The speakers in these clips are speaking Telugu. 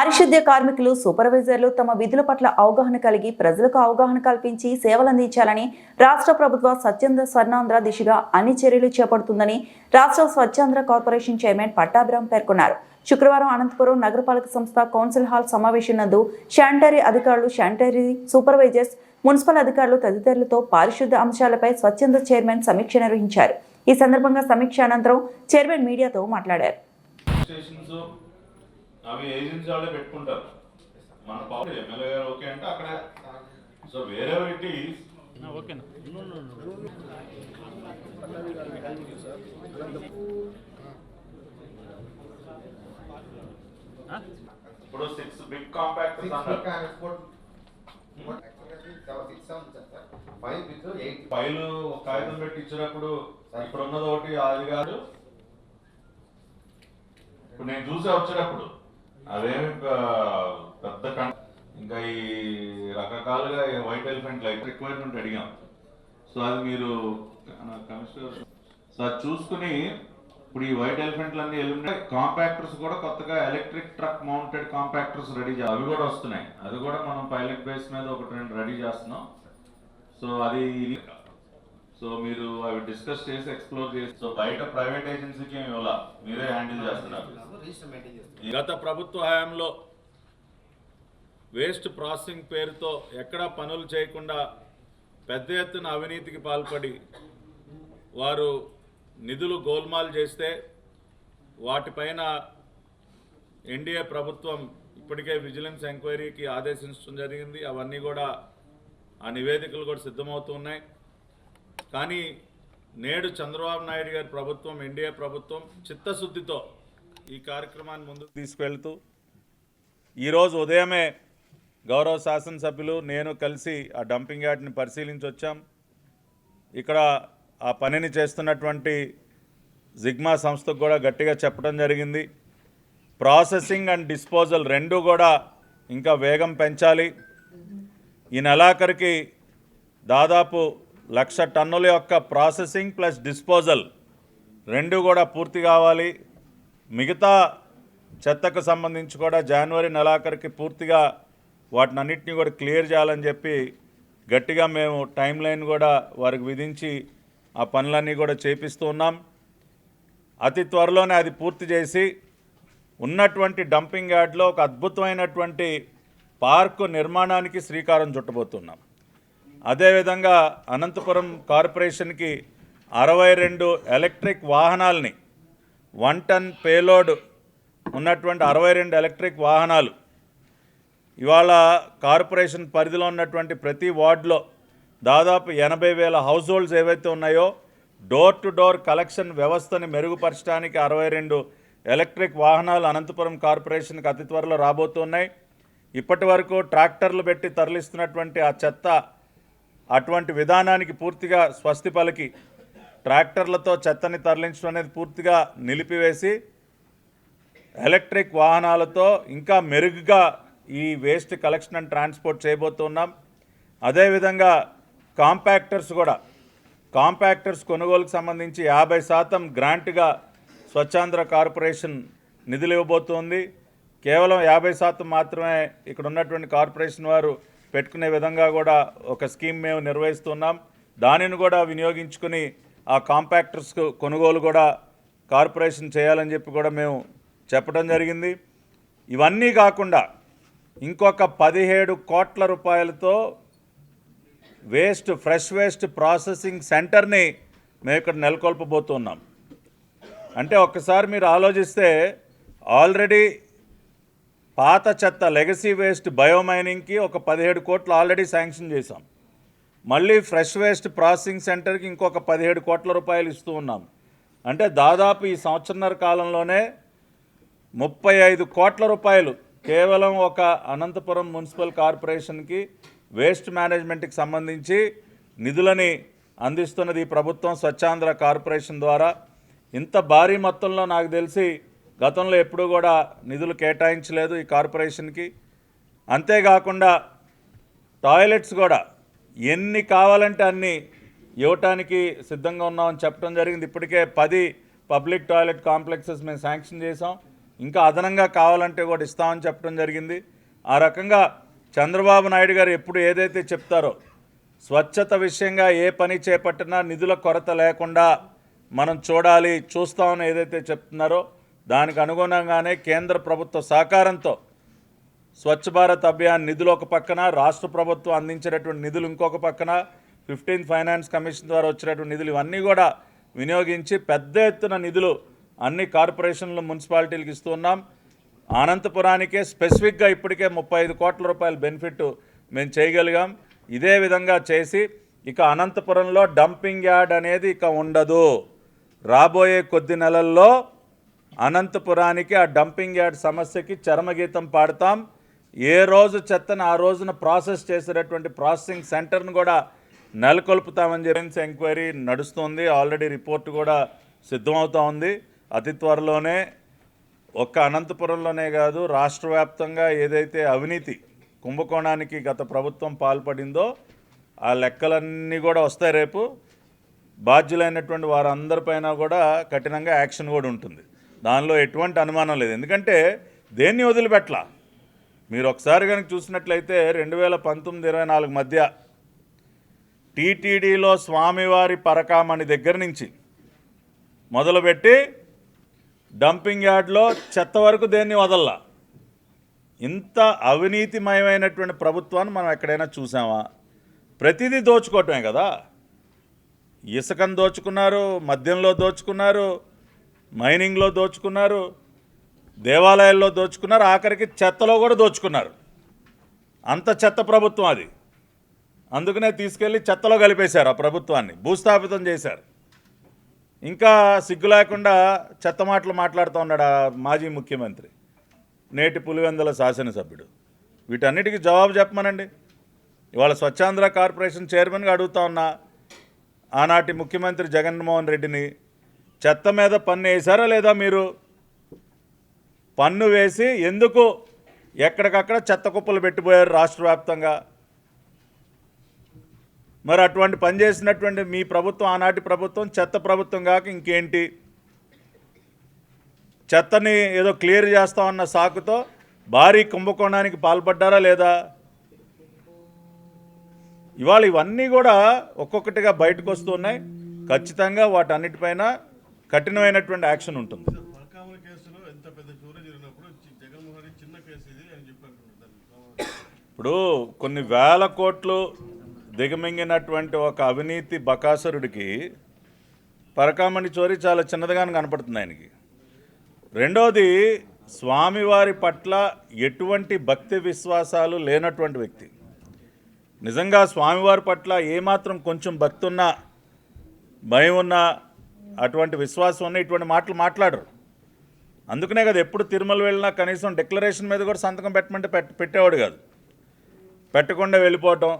పారిశుద్ధ్య కార్మికులు సూపర్వైజర్లు తమ విధుల పట్ల అవగాహన కలిగి ప్రజలకు అవగాహన కల్పించి సేవలందించాలని రాష్ట్ర ప్రభుత్వ స్వచ్ఛంద స్వర్ణాంధ్ర దిశగా అన్ని చర్యలు చేపడుతుందని రాష్ట్ర స్వచ్ఛాంధ్ర కార్పొరేషన్ చైర్మన్ పట్టాభిరామ్ పేర్కొన్నారు. శుక్రవారం అనంతపురం నగరపాలక సంస్థ కౌన్సిల్ హాల్ సమావేశం నందు శానిటరీ అధికారులు శానిటరీ సూపర్వైజర్స్ మున్సిపల్ అధికారులు తదితరులతో పారిశుద్ధ్య అంశాలపై స్వచ్ఛంద చైర్మన్ సమీక్ష నిర్వహించారు. ఈ సందర్భంగా సమీక్ష అనంతరం చైర్మన్ మీడియాతో మాట్లాడారు. అవి ఏజెన్సీ వాళ్ళే పెట్టుకుంటారు. మన పవర్ ఎమ్మెల్యే గారు ఓకే అంటే అక్కడే సో వేరే ఇట్ ఈస్ ఓకేనా ఇప్పుడు సిక్స్ బిగ్ కాంపాక్ట్ ఫైల్ ఒక కాగితం పెట్టి ఇచ్చినప్పుడు ఇప్పుడు ఉన్నది ఒకటి అది కాదు. ఇప్పుడు నేను చూసే వచ్చేటప్పుడు అదేమి పెద్ద కం- ఇంకా ఈ రకరకాలుగా వైట్ ఎలిఫెంట్ లైట్ రిక్వైర్మెంట్ అడిగాం. సో అది మీరు కమిషనర్ సో అది చూసుకుని ఇప్పుడు ఈ వైట్ ఎలిఫెంట్లు అన్ని ఎల్లుండే కాంపాక్టర్స్ కూడా కొత్తగా electric truck mounted compactors ready అవి కూడా వస్తున్నాయి. అది కూడా మనం పైలట్ బేస్ మీద ఒకటి రెండు రెడీ చేస్తున్నాం. సో అది సో మీరు అవి డిస్కస్ చేసి ఎక్స్ప్లోర్ చేసి సో బయట ప్రైవేట్ ఏజెన్సీకి ఇవ్వాల? మీరే హ్యాండిల్ చేస్తున్నారు. గత ప్రభుత్వ హయాంలో వేస్ట్ ప్రాసెసింగ్ పేరుతో ఎక్కడా పనులు చేయకుండా పెద్ద ఎత్తున అవినీతికి పాల్పడి వారు నిధులు గోల్మాల్ చేస్తే వాటిపైన ఎన్డీఏ ప్రభుత్వం ఇప్పటికే విజిలెన్స్ ఎంక్వైరీకి ఆదేశించడం జరిగింది. అవన్నీ కూడా ఆ నివేదికలు కూడా సిద్ధమవుతున్నాయి కానీ నేడు చంద్రబాబు నాయుడు గారి ప్రభుత్వం ఎన్డీఏ ప్రభుత్వం చిత్తశుద్ధితో ఈ కార్యక్రమాన్ని ముందుకు తీసుకెళ్తూ ఈరోజు ఉదయమే గౌరవ శాసనసభ్యులు నేను కలిసి ఆ డంపింగ్ యార్డ్ని పరిశీలించి వచ్చాం. ఇక్కడ ఆ పనిని చేస్తున్నటువంటి జిగ్మా సంస్థకు కూడా గట్టిగా చెప్పడం జరిగింది. ప్రాసెసింగ్ అండ్ డిస్పోజల్ రెండు కూడా ఇంకా వేగం పెంచాలి. ఈ నెలాఖరికి దాదాపు లక్ష టన్నుల యొక్క ప్రాసెసింగ్ ప్లస్ డిస్పోజల్ రెండు కూడా పూర్తి కావాలి. మిగతా చెత్తకు సంబంధించి కూడా జనవరి నెలాఖరికి పూర్తిగా వాటిని అన్నిటిని కూడా క్లియర్ చేయాలని చెప్పి గట్టిగా మేము టైం లైన్ కూడా వారికి విధించి ఆ పనులన్నీ కూడా చేపిస్తూ ఉన్నాం. అతి త్వరలోనే అది పూర్తి చేసి ఉన్నటువంటి డంపింగ్ యార్డ్లో ఒక అద్భుతమైనటువంటి పార్కు నిర్మాణానికి శ్రీకారం చుట్టబోతున్నాం. అదేవిధంగా అనంతపురం కార్పొరేషన్కి అరవై రెండు ఎలక్ట్రిక్ వాహనాల్ని వన్ టన్ పేలోడ్ ఉన్నటువంటి అరవై రెండు ఎలక్ట్రిక్ వాహనాలు ఇవాళ కార్పొరేషన్ పరిధిలో ఉన్నటువంటి ప్రతి వార్డులో దాదాపు ఎనభై వేల హౌస్ హోల్డ్స్ ఏవైతే ఉన్నాయో డోర్ టు డోర్ కలెక్షన్ వ్యవస్థని మెరుగుపరచడానికి అరవై రెండు ఎలక్ట్రిక్ వాహనాలు అనంతపురం కార్పొరేషన్కి అతి త్వరలో రాబోతున్నాయి. ఇప్పటి వరకు ట్రాక్టర్లు పెట్టి తరలిస్తున్నటువంటి ఆ చెత్త అటువంటి విధానానికి పూర్తిగా స్వస్తి పలికి ట్రాక్టర్లతో చెత్తని తరలించడం అనేది పూర్తిగా నిలిపివేసి ఎలక్ట్రిక్ వాహనాలతో ఇంకా మెరుగ్గా ఈ వేస్ట్ కలెక్షన్ అండ్ ట్రాన్స్పోర్ట్ చేయబోతున్నాం అదేవిధంగా కాంపాక్టర్స్ కూడా కాంపాక్టర్స్ కొనుగోలుకు సంబంధించి యాభై శాతం గ్రాంట్గా స్వచ్ఛాంధ్ర కార్పొరేషన్ నిధులు ఇవ్వబోతోంది కేవలం యాభై శాతం మాత్రమే ఇక్కడ ఉన్నటువంటి కార్పొరేషన్ వారు పెట్టుకునే విధంగా కూడా ఒక స్కీమ్ మేము నిర్వహిస్తున్నాం. దానిని కూడా వినియోగించుకుని ఆ కాంపాక్టర్స్కు కొనుగోలు కూడా కార్పొరేషన్ చేయాలని చెప్పి కూడా మేము చెప్పడం జరిగింది. ఇవన్నీ కాకుండా ఇంకొక పదిహేడు కోట్ల రూపాయలతో వేస్ట్ ఫ్రెష్ వేస్ట్ ప్రాసెసింగ్ సెంటర్ని మేము ఇక్కడ నెలకొల్పబోతున్నాం. అంటే ఒక్కసారి మీరు ఆలోచిస్తే ఆల్రెడీ పాత చెత్త లెగసీ వేస్ట్ బయోమైనింగ్కి ఒక పదిహేడు కోట్లు ఆల్రెడీ శాంక్షన్ చేశాం. మళ్ళీ ఫ్రెష్ వేస్ట్ ప్రాసెసింగ్ సెంటర్కి ఇంకొక పదిహేడు కోట్ల రూపాయలు ఇస్తూ ఉన్నాం. అంటే దాదాపు ఈ సంవత్సరన్నర కాలంలోనే ముప్పై ఐదు కోట్ల రూపాయలు కేవలం ఒక అనంతపురం మున్సిపల్ కార్పొరేషన్కి వేస్ట్ మేనేజ్మెంట్కి సంబంధించి నిధులని అందిస్తున్నది ఈ ప్రభుత్వం స్వచ్ఛాంధ్ర కార్పొరేషన్ ద్వారా. ఇంత భారీ మొత్తంలో నాకు తెలిసి గతంలో ఎప్పుడూ కూడా నిధులు కేటాయించలేదు ఈ కార్పొరేషన్కి. అంతేకాకుండా టాయిలెట్స్ కూడా ఎన్ని కావాలంటే అన్ని ఇవ్వటానికి సిద్ధంగా ఉన్నామని చెప్పడం జరిగింది. ఇప్పటికే పది పబ్లిక్ టాయిలెట్ కాంప్లెక్సెస్ మేము శాంక్షన్ చేసాం ఇంకా అదనంగా కావాలంటే కూడా ఇస్తామని చెప్పడం జరిగింది. ఆ రకంగా చంద్రబాబు నాయుడు గారు ఎప్పుడు ఏదైతే చెప్తారో స్వచ్ఛత విషయంగా ఏ పని చేపట్టినా నిధుల కొరత లేకుండా మనం చూడాలి చూస్తామని ఏదైతే చెప్తున్నారో దానికి అనుగుణంగానే కేంద్ర ప్రభుత్వ సహకారంతో స్వచ్ఛ భారత్ అభియాన్ నిధులు ఒక పక్కన రాష్ట్ర ప్రభుత్వం అందించినటువంటి నిధులు ఇంకొక పక్కన ఫిఫ్టీన్త్ ఫైనాన్స్ కమిషన్ ద్వారా వచ్చినటువంటి నిధులు ఇవన్నీ కూడా వినియోగించి పెద్ద ఎత్తున నిధులు అన్ని కార్పొరేషన్లు మున్సిపాలిటీలకు ఇస్తున్నాం అనంతపురానికే స్పెసిఫిక్గా ఇప్పటికే ముప్పై ఐదు కోట్ల రూపాయల బెనిఫిట్ మేము చేయగలిగాం. ఇదే విధంగా చేసి ఇక అనంతపురంలో డంపింగ్ యార్డ్ అనేది ఇక ఉండదు. రాబోయే కొద్ది నెలల్లో అనంతపురానికి ఆ డంపింగ్ యార్డ్ సమస్యకి చరమగీతం పాడతాం. ఏ రోజు చెత్తను ఆ రోజున ప్రాసెస్ చేసేటటువంటి ప్రాసెసింగ్ సెంటర్ను కూడా నెలకొల్పుతామని చెప్పి ఎంక్వైరీ నడుస్తుంది. ఆల్రెడీ రిపోర్ట్ కూడా సిద్ధమవుతా ఉంది. అతి త్వరలోనే ఒక్క అనంతపురంలోనే కాదు రాష్ట్ర వ్యాప్తంగా ఏదైతే అవినీతి కుంభకోణానికి గత ప్రభుత్వం పాల్పడిందో ఆ లెక్కలన్నీ కూడా వస్తాయి రేపు. బాధ్యులైనటువంటి వారందరిపైన కూడా కఠినంగా యాక్షన్ కూడా ఉంటుంది. దానిలో ఎటువంటి అనుమానం లేదు. ఎందుకంటే దేన్ని వదిలిపెట్టలా మీరు ఒకసారి కనుక చూసినట్లయితే రెండు వేల పంతొమ్మిది ఇరవై నాలుగు మధ్య టీటీడీలో స్వామివారి పరకామణి దగ్గర నుంచి మొదలుపెట్టి డంపింగ్ యార్డ్లో చెత్త వరకు దేన్ని వదల్లా? ఇంత అవినీతిమయమైనటువంటి ప్రభుత్వాన్ని మనం ఎక్కడైనా చూసామా? ప్రతిదీ దోచుకోవటమే కదా. ఇసుకను దోచుకున్నారు మద్యంలో దోచుకున్నారు మైనింగ్లో దోచుకున్నారు దేవాలయాల్లో దోచుకున్నారు ఆఖరికి చెత్తలో కూడా దోచుకున్నారు. అంత చెత్త ప్రభుత్వం అది. అందుకనే తీసుకెళ్ళి చెత్తలో కలిపేశారు ఆ ప్రభుత్వాన్ని భూస్థాపితం చేశారు. ఇంకా సిగ్గు లేకుండా చెత్త మాటలు మాట్లాడుతూ ఉన్నాడు ఆ మాజీ ముఖ్యమంత్రి నేటి పులివెందుల శాసనసభ్యుడు. వీటన్నిటికీ జవాబు చెప్పమనండి. ఇవాళ స్వచ్ఛాంధ్ర కార్పొరేషన్ చైర్మన్గా అడుగుతా ఉన్నా ఆనాటి ముఖ్యమంత్రి జగన్మోహన్ రెడ్డిని చెత్త మీద పన్ను వేశారా లేదా మీరు? పన్ను వేసి ఎందుకు ఎక్కడికక్కడ చెత్త కుప్పలు పెట్టిపోయారు రాష్ట్ర వ్యాప్తంగా? మరి అటువంటి పని చేసినటువంటి మీ ప్రభుత్వం ఆనాటి ప్రభుత్వం చెత్త ప్రభుత్వం కాక ఇంకేంటి? చెత్తని ఏదో క్లియర్ చేస్తామన్న సాకుతో భారీ కుంభకోణానికి పాల్పడ్డారా లేదా? ఇవాళ ఇవన్నీ కూడా ఒక్కొక్కటిగా బయటకు వస్తున్నాయి ఖచ్చితంగా వాటన్నిటిపైన కఠినమైనటువంటి యాక్షన్ ఉంటుంది. ఇప్పుడు కొన్ని వేల కోట్లు దిగమింగినటువంటి ఒక అవినీతి బకాసురుడికి పరకామణి చోరీ చాలా చిన్నదిగానే కనపడుతుంది ఆయనకి. రెండోది స్వామివారి పట్ల ఎటువంటి భక్తి విశ్వాసాలు లేనటువంటి వ్యక్తి. నిజంగా స్వామివారి పట్ల ఏమాత్రం కొంచెం భక్తి ఉన్నా భయం ఉన్నా అటువంటి విశ్వాసం ఉన్నా ఇటువంటి మాటలు మాట్లాడరు. అందుకనే కదా ఎప్పుడు తిరుమల వెళ్ళినా కనీసం డిక్లరేషన్ మీద కూడా సంతకం పెట్టమంటే పెట్ పెట్టేవాడు కాదు. పెట్టకుండా వెళ్ళిపోవటం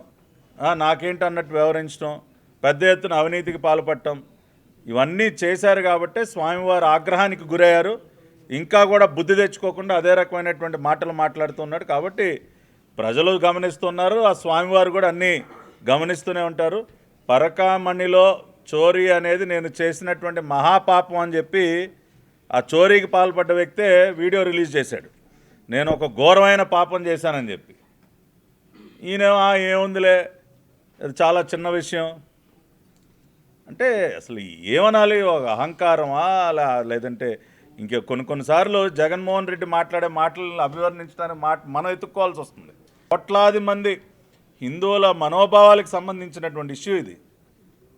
నాకేంటి అన్నట్టు వ్యవహరించడం పెద్ద ఎత్తున అవినీతికి పాల్పడటం ఇవన్నీ చేశారు కాబట్టే స్వామివారు ఆగ్రహానికి గురయ్యారు. ఇంకా కూడా బుద్ధి తెచ్చుకోకుండా అదే రకమైనటువంటి మాటలు మాట్లాడుతున్నాడు కాబట్టి ప్రజలు గమనిస్తున్నారు. ఆ స్వామివారు కూడా అన్నీ గమనిస్తూనే ఉంటారు. పరకామణిలో చోరీ అనేది నేను చేసినటువంటి మహాపాపం అని చెప్పి ఆ చోరీకి పాల్పడ్డ వ్యక్తే వీడియో రిలీజ్ చేశాడు. నేను ఒక ఘోరమైన పాపం చేశానని చెప్పి. ఈయన ఏముందిలే? అది చాలా చిన్న విషయం. అంటే అసలు ఏమనాలి? ఒక అహంకారమా? అలా లేదంటే ఇంకే కొన్ని కొన్నిసార్లు జగన్మోహన్ రెడ్డి మాట్లాడే మాటలను అభివర్ణించడానికి మాట మనం ఎత్తుక్కోవాల్సి వస్తుంది. కోట్లాది మంది హిందువుల మనోభావాలకు సంబంధించినటువంటి ఇష్యూ ఇది.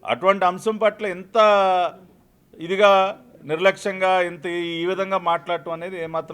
అటువంటి అంశం పట్ల ఎంత ఇదిగా నిర్లక్ష్యంగా ఇంత ఈ విధంగా మాట్లాడటం అనేది ఏమాత్రం